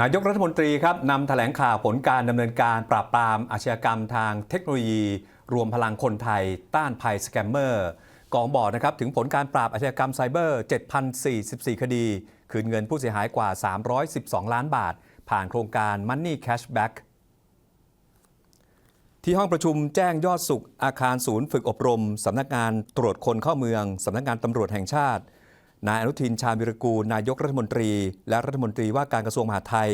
นายกรัฐมนตรีครับนำแถลงข่าวผลการดำเนินการปราบปรามอาชญากรรมทางเทคโนโลยี รวมพลังคนไทย ต้านภัยสแกมเมอร์กองบอกนะครับถึงผลการปราบอาชญากรรมไซเบอร์ 7,044 คดี คืนเงินผู้เสียหายกว่า 312 ล้านบาท ผ่านโครงการ Money Cashback ที่ห้องประชุมแจ้งยอดสุขอาคารศูนย์ฝึกอบรมสำนักงานตรวจคนเข้าเมืองสำนักงานตำรวจแห่งชาติ นายอนุทินชาญวิรกูลนายกรัฐมนตรี และรัฐมนตรีว่าการกระทรวงมหาดไทย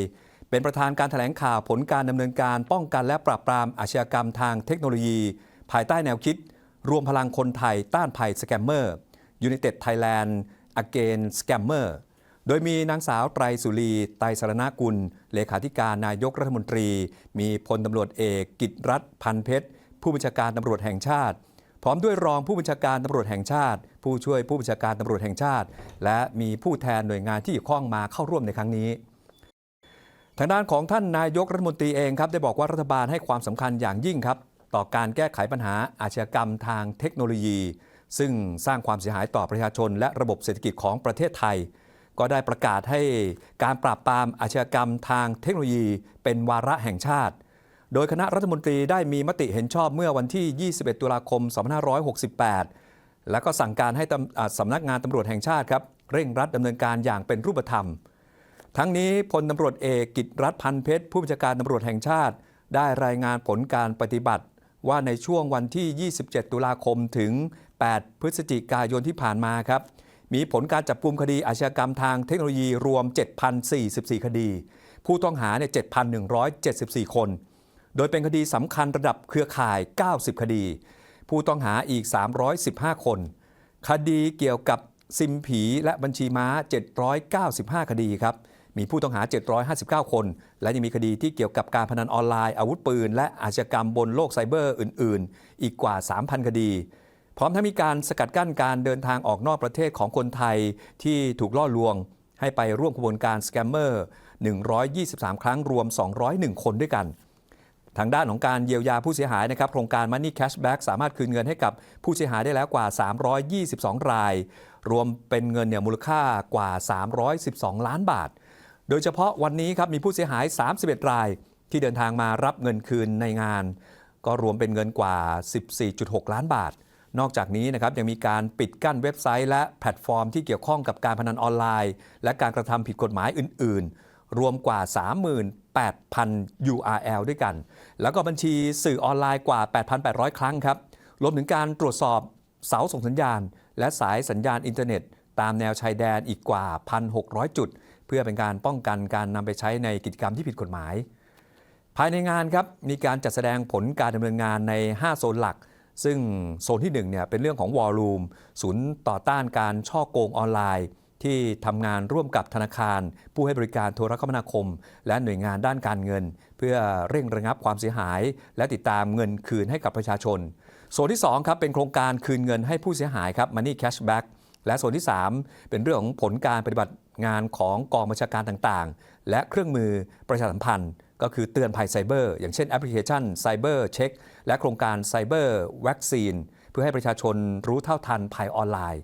เป็นประธานการแถลงข่าวผลการดำเนินการป้องกันและปราบปรามอาชญากรรมทางเทคโนโลยี ภายใต้แนวคิด รวมพลังคนไทยต้านภัยสแกมเมอร์ United Thailand Against Scammer โดยมีนางสาวไตรสุรี ไตรสารณกุล เลขาธิการนายกรัฐมนตรี มีพลตำรวจเอกกิตรัฐพันเพชร ผู้บัญชาการตำรวจแห่งชาติ พร้อมด้วยรองผู้บัญชาการตำรวจแห่งชาติ ผู้ช่วยผู้บัญชาการตำรวจแห่งชาติ และมีผู้แทนหน่วยงานที่เกี่ยวข้องมาเข้าร่วมในครั้งนี้ทางด้านของท่านนายกรัฐมนตรีเองครับได้บอกว่ารัฐบาลให้ความสำคัญอย่างยิ่งครับ ต่อการแก้ไขปัญหาอาชญากรรมทางเทคโนโลยี ซึ่งสร้างความเสียหายต่อประชาชน และระบบเศรษฐกิจของประเทศไทย ก็ได้ประกาศให้การปราบปรามอาชญากรรมทางเทคโนโลยี เป็นวาระแห่งชาติ โดยคณะรัฐมนตรีได้มีมติเห็นชอบเมื่อวันที่ 21 ตุลาคม 2568 และก็สั่งการให้สำนักงานตำรวจแห่งชาติครับเร่งรัดดำเนินการอย่างเป็นรูปธรรม ทั้งนี้พลตำรวจเอกกิตรัฐพันเพชร ผู้บัญชาการตำรวจแห่งชาติ ได้รายงานผลการปฏิบัติ ว่าในช่วงวันที่ 27 ตุลาคมถึง 8 พฤศจิกายนที่ผ่านมาครับมีผลการจับกลุ่มคดีอาชญากรรมทางเทคโนโลยีรวม 7,044 คดี ผู้ต้องหาเนี่ย7,174 คน โดยเป็นคดีสำคัญระดับเครือข่าย 90 คดี ผู้ต้องหาอีก 315 คน คดีเกี่ยวกับซิมผีและบัญชีม้า 795 คดีครับ มีผู้ต้องหา 759 คน และยังมีคดีที่เกี่ยวกับการพนันออนไลน์ อาวุธปืน และอาชญากรรมบนโลกไซเบอร์อื่น ๆ อีกกว่า 3,000 คดี พร้อมทั้งมีการสกัดกั้นการเดินทางออกนอกประเทศของคนไทยที่ถูกล่อลวง ให้ไปร่วมขบวนการสแกมเมอร์ 123 ครั้งรวม 201 คนด้วยกัน ทางด้านของการเยียวยาผู้เสียหายนะครับโครงการ Money Cashback สามารถคืนเงินให้กับผู้เสียหายได้แล้วกว่า 322 ราย รวมเป็นเงินเนี่ยมูลค่ากว่า 312 ล้านบาท โดยเฉพาะวันนี้ครับมีผู้เสียหาย 31 ราย ที่เดินทางมารับเงินคืนในงาน ก็รวมเป็นเงินกว่า 14.6 ล้านบาท นอกจากนี้นะครับยังมีการปิดกั้นเว็บไซต์ และแพลตฟอร์มที่เกี่ยวข้องกับการพนันออนไลน์ และการกระทำผิดกฎหมายอื่น ๆ รวมกว่า 38,000 URL ด้วยกัน แล้วก็บัญชีสื่อออนไลน์กว่า 8,800 ครั้งครับ รวมถึงการตรวจสอบเสาส่งสัญญาณ และสายสัญญาณอินเทอร์เน็ต ตามแนวชายแดนอีกกว่า 1,600 จุด เพื่อเป็นการป้องกันการนำไปใช้ในกิจกรรมที่ผิดกฎหมาย ภายในงานครับมีการจัดแสดงผลการดำเนินงานใน 5 โซนหลักซึ่งโซนที่1เนี่ยเป็นเรื่องของวอลลุ่มศูนย์ต่อต้านการช่อโกงออนไลน์ ที่ทำงานร่วมกับธนาคาร ผู้ให้บริการโทรคมนาคม และหน่วยงานด้านการเงิน เพื่อเร่งระงับความเสียหาย และติดตามเงินคืนให้กับประชาชนโซนที่2ครับเป็นโครงการคืนเงินให้ผู้เสียหายครับ Money Cashback และโซนที่ 3 เป็นเรื่องของผลการปฏิบัติงานของกองบัญชาการต่างๆ และเครื่องมือประชาสัมพันธ์ ก็คือเตือนภัยไซเบอร์ อย่างเช่นแอปพลิเคชันไซเบอร์เช็คและโครงการไซเบอร์วัคซีนเพื่อให้ประชาชนรู้เท่าทันภัยออนไลน์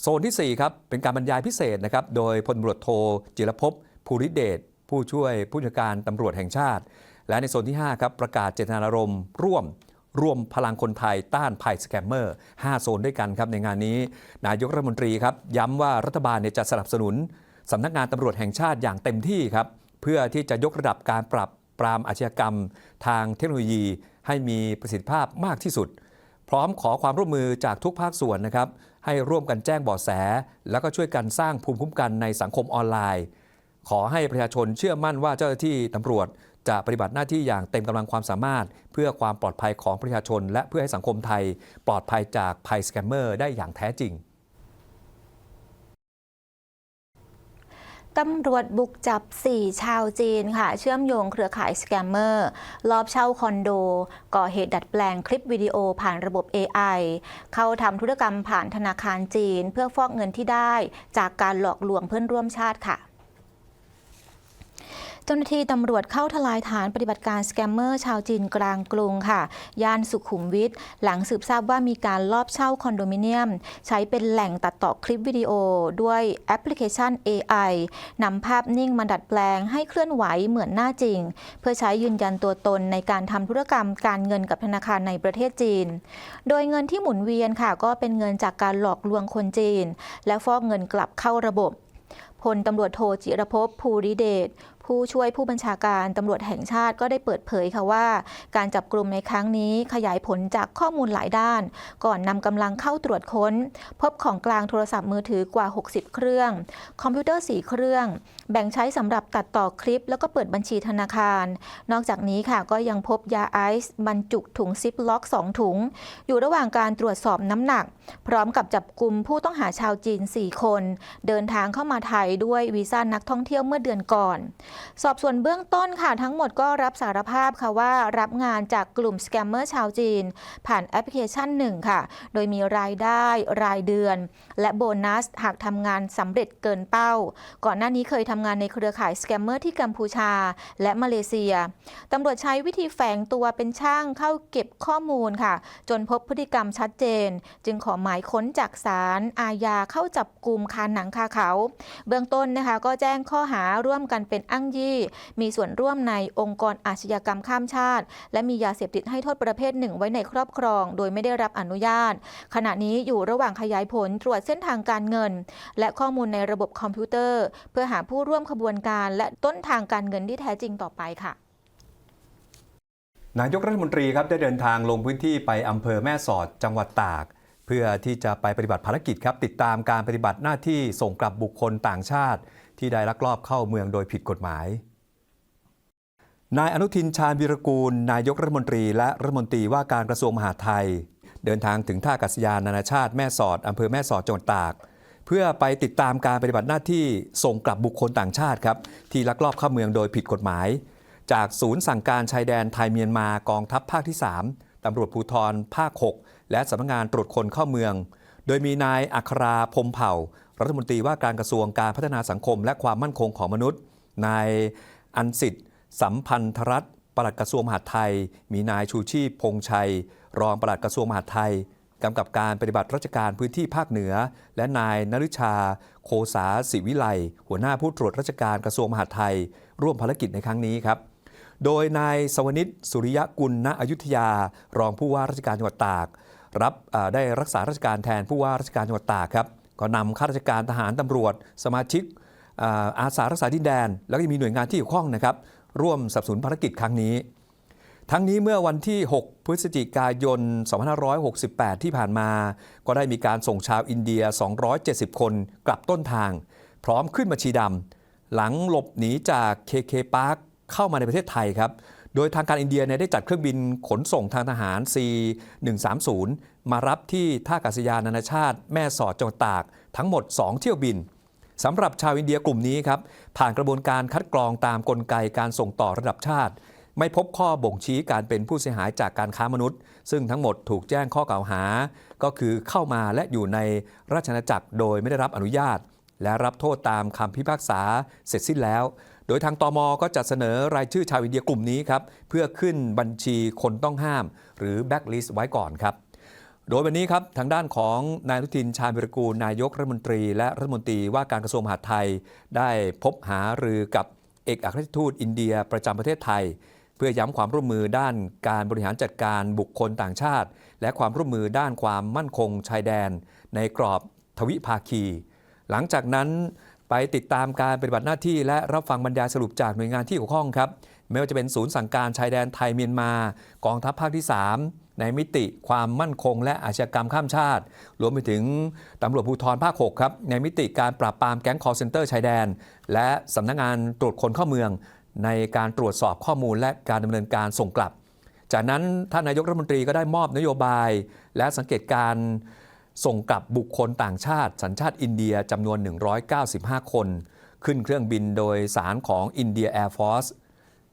โซนที่ 4 ครับ เป็นการบรรยายพิเศษนะครับ โดยพลตำรวจโทจิรภพภูริเดช ผู้ช่วยผู้จัดการตำรวจแห่งชาติ และในโซนที่ 5 ครับ ประกาศเจตนารมณ์ร่วมรวมพลังคนไทยต้านภัยสแกมเมอร์ 5 โซนด้วยกันครับในงานนี้ นายกรัฐมนตรีครับ ย้ำว่ารัฐบาลเนี่ยจะสนับสนุนสำนักงานตำรวจแห่งชาติอย่างเต็มที่ครับ เพื่อที่จะยกระดับการปรับปรามอาชญากรรม ทางเทคโนโลยี ให้มีประสิทธิภาพมากที่สุด พร้อมขอความร่วมมือจากทุกภาคส่วนนะครับ ให้ร่วมกันแจ้งเบาะแส แล้วก็ช่วยกันสร้างภูมิคุ้มกันในสังคมออนไลน์ ขอให้ประชาชนเชื่อมั่นว่าเจ้าหน้าที่ตำรวจจะปฏิบัติหน้าที่อย่างเต็มกำลังความสามารถ เพื่อความปลอดภัยของประชาชน และเพื่อให้สังคมไทย ปลอดภัยจากภัยสแกมเมอร์ได้อย่างแท้จริง ตำรวจบุกจับ 4 ชาวจีนค่ะ เชื่อมโยงเครือข่ายสแกมเมอร์ ลอบเช่าคอนโด ก่อเหตุดัดแปลงคลิปวิดีโอผ่านระบบ AI เข้าทำธุรกรรมผ่านธนาคารจีน เพื่อฟอกเงินที่ได้ จากการหลอกลวงเพื่อนร่วมชาติค่ะ เจ้าหน้าที่ตำรวจเข้าทลายฐานปฏิบัติการสแกมเมอร์ชาวจีนกลางกรุงค่ะ ย่านสุขุมวิทหลังสืบทราบว่ามีการลอบเช่าคอนโดมิเนียม ใช้เป็นแหล่งตัดต่อคลิปวิดีโอ ด้วยแอปพลิเคชัน AI นำภาพนิ่งมาดัดแปลงให้เคลื่อนไหวเหมือนหน้าจริง เพื่อใช้ยืนยันตัวตนในการทำธุรกรรมการเงินกับธนาคารในประเทศจีน โดยเงินที่หมุนเวียนค่ะ ก็เป็นเงินจากการหลอกลวงคนจีน และฟอกเงินกลับเข้าระบบ ลตำรวจโทจิรภพภูริเดชผู้ช่วยผู้บัญชาการตำรวจแห่งชาติก็ได้เปิดเผยค่ะว่า การจับกลุ่มในครั้งนี้ขยายผลจากข้อมูลหลายด้าน ก่อนนำกำลังเข้าตรวจค้น พบของกลางโทรศัพท์มือถือกว่า 60 เครื่อง คอมพิวเตอร์ 4 เครื่อง แบ่งใช้สำหรับตัดต่อคลิป แล้วก็เปิดบัญชีธนาคาร นอกจากนี้ค่ะก็ยังพบยาไอซ์บรรจุถุงซิปล็อก 2 ถุง อยู่ระหว่างการตรวจสอบน้ำหนัก พร้อมกับจับกลุ่มผู้ต้องหาชาวจีน 4 คน เดินทางเข้ามาไทยด้วยวีซ่านักท่องเที่ยวเมื่อเดือนก่อน สอบสวนเบื้องต้นค่ะทั้งหมดก็รับสารภาพค่ะว่ารับงานจากกลุ่มสแกมเมอร์ชาวจีน ผ่านแอปพลิเคชันหนึ่งค่ะ โดยมีรายได้รายเดือน และโบนัสหากทำงานสำเร็จเกินเป้า ก่อนหน้านี้เคยทำงานในเครือข่ายสแกมเมอร์ที่กัมพูชาและมาเลเซียตำรวจใช้วิธีแฝงตัวเป็นช่างเข้าเก็บข้อมูลค่ะ จนพบพฤติกรรมชัดเจน จึงขอหมายค้นจากศาลอาญาเข้าจับกลุ่มคาหนังคาเขา เบื้องต้นนะคะ ก็แจ้งข้อหาร่วมกันเป็นอ้างยี่ มีส่วนร่วมในองค์กรอาชญากรรมข้ามชาติ และมียาเสพติดให้โทษประเภทหนึ่งไว้ในครอบครอง โดยไม่ได้รับอนุญาต ขณะนี้อยู่ระหว่างขยายผลตรวจเส้นทางการเงิน และข้อมูลในระบบคอมพิวเตอร์ เพื่อหาผู้ร่วมขบวนการ และต้นทางการเงินที่แท้จริงต่อไปค่ะนายกรัฐมนตรีครับได้เดินทางลงพื้นที่ไปอำเภอแม่สอดจังหวัดตาก เพื่อที่จะไปปฏิบัติภารกิจครับติดตามการปฏิบัติหน้าที่ส่งกลับบุคคลต่างชาติ ที่ได้ลักลอบเข้าเมืองโดยผิดกฎหมายนายอนุทินชาญวีรกูล นายกรัฐมนตรี และรัฐมนตรีว่าการกระทรวงมหาดไทย เดินทางถึงท่าอากาศยานนานาชาติแม่สอดอำเภอแม่สอดจังหวัดตาก เพื่อไปติดตามการปฏิบัติหน้าที่ส่งกลับบุคคลต่างชาติครับที่ลักลอบเข้าเมืองโดยผิดกฎหมาย จากศูนย์สั่งการชายแดนไทยเมียนมากองทัพภาคที่ 3 ตำรวจภูธรภาค 6 และสำนักงานตรวจคนเข้าเมือง โดยมีนายอัคราพรมเผ่า รัฐมนตรีว่าการกระทรวงการพัฒนาสังคม และความมั่นคงของมนุษย์ นายอันสิทธิ์สัมพันธรัตน์ปลัดกระทรวงมหาดไทย มีนายชูชีพพงษ์ชัย รองปลัดกระทรวงมหาดไทยกำกับการปฏิบัติราชการพื้นที่ภาคเหนือ และนายนฤชา โคสาศิวิไลหัวหน้าผู้ตรวจราชการกระทรวงมหาดไทย ร่วมภารกิจในครั้งนี้ครับ โดยนายสวนิตสุริยกุลณอยุธยา รองผู้ว่าราชการจังหวัดตาก รับได้รักษาราชการแทนผู้ว่าราชการจังหวัดตากครับก็นำข้าราชการทหารตำรวจ สมาชิกอาสารักษาดินแดน แล้วก็ยังมีหน่วยงานที่เกี่ยวข้องนะครับ ร่วมสนับสนุนภารกิจครั้งนี้ ทั้งนี้เมื่อวันที่ 6 พฤศจิกายน 2568 ที่ผ่านมา ก็ได้มีการส่งชาวอินเดีย 270 คนกลับต้นทาง พร้อมขึ้นบัญชีดำหลังหลบหนีจาก KK Park เข้ามาในประเทศไทยครับ โดยทางการอินเดียเนี่ยได้จัดเครื่องบินขนส่งทางทหาร C130 มารับที่ท่าอากาศยานนานาชาติ แม่สอดจังหวัดตาก ทั้งหมด 2 เที่ยวบินสำหรับชาวอินเดียกลุ่มนี้ครับผ่านกระบวนการคัดกรองตามกลไกการส่งต่อระดับชาติ ไม่พบข้อบ่งชี้การเป็นผู้เสียหายจากการค้ามนุษย์ ซึ่งทั้งหมดถูกแจ้งข้อกล่าวหา ก็คือเข้ามาและอยู่ในราชอาณาจักรโดยไม่ได้รับอนุญาต และรับโทษตามคำพิพากษาเสร็จสิ้นแล้ว โดยทางตมก็จะเสนอรายชื่อชาวอินเดียกลุ่มนี้ครับ เพื่อขึ้นบัญชีคนต้องห้าม หรือแบ็กลิสต์ไว้ก่อนครับ โดยวันนี้ครับทางด้านของนายอนุทินชาญวิรกูลนายกรัฐมนตรี และรัฐมนตรีว่าการกระทรวงมหาดไทย ได้พบหารือกับเอกอัครราชทูตอินเดียประจำประเทศไทยเพื่อย้ำความร่วมมือด้านการบริหารจัดการบุคคลต่างชาติ และความร่วมมือด้านความมั่นคงชายแดน ในกรอบทวิภาคี หลังจากนั้น ไปติดตามการปฏิบัติหน้าที่และรับฟังบรรยายสรุปจากหน่วยงานที่เกี่ยวข้องครับ ไม่ว่าจะเป็นศูนย์สั่งการชายแดนไทยเมียนมา กองทัพภาคที่ 3 ในมิติความมั่นคงและอาชญากรรมข้ามชาติ รวมไปถึงตำรวจภูธรภาค 6 ครับ ในมิติการปราบปรามแก๊งคอร์เซนเตอร์ชายแดน และสำนักงานตรวจคนเข้าเมือง ในการตรวจสอบข้อมูลและการดำเนินการส่งกลับ จากนั้นท่านนายกรัฐมนตรีก็ได้มอบนโยบาย และสังเกตการ ส่งกลับบุคคลต่างชาติ สัญชาติอินเดียจำนวน 195 คน ขึ้นเครื่องบินโดยสารของอินเดียแอร์ฟอร์ส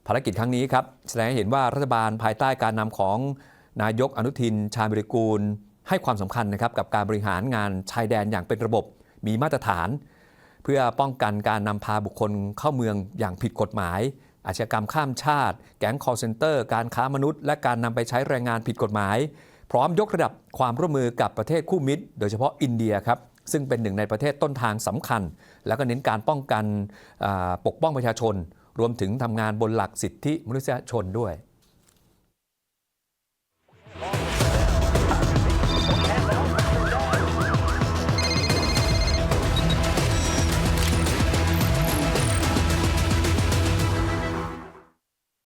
ภารกิจครั้งนี้ครับแสดงให้เห็นว่ารัฐบาลภายใต้การนำของนายกอนุทิน ชาญวิริกูล ให้ความสำคัญนะครับกับการบริหารงานชายแดนอย่างเป็นระบบมีมาตรฐาน เพื่อป้องกันการนำพาบุคคลเข้าเมืองอย่างผิดกฎหมาย อาชญากรรมข้ามชาติ แก๊งคอร์เซนเตอร์ การค้ามนุษย์ และการนำไปใช้แรงงานผิดกฎหมาย พร้อมยกระดับความร่วมมือกับประเทศคู่มิตร โดยเฉพาะอินเดียครับซึ่งเป็นหนึ่งในประเทศต้นทางสำคัญ แล้วก็เน้นการป้องกันปกป้องประชาชน รวมถึงทำงานบนหลักสิทธิมนุษยชนด้วย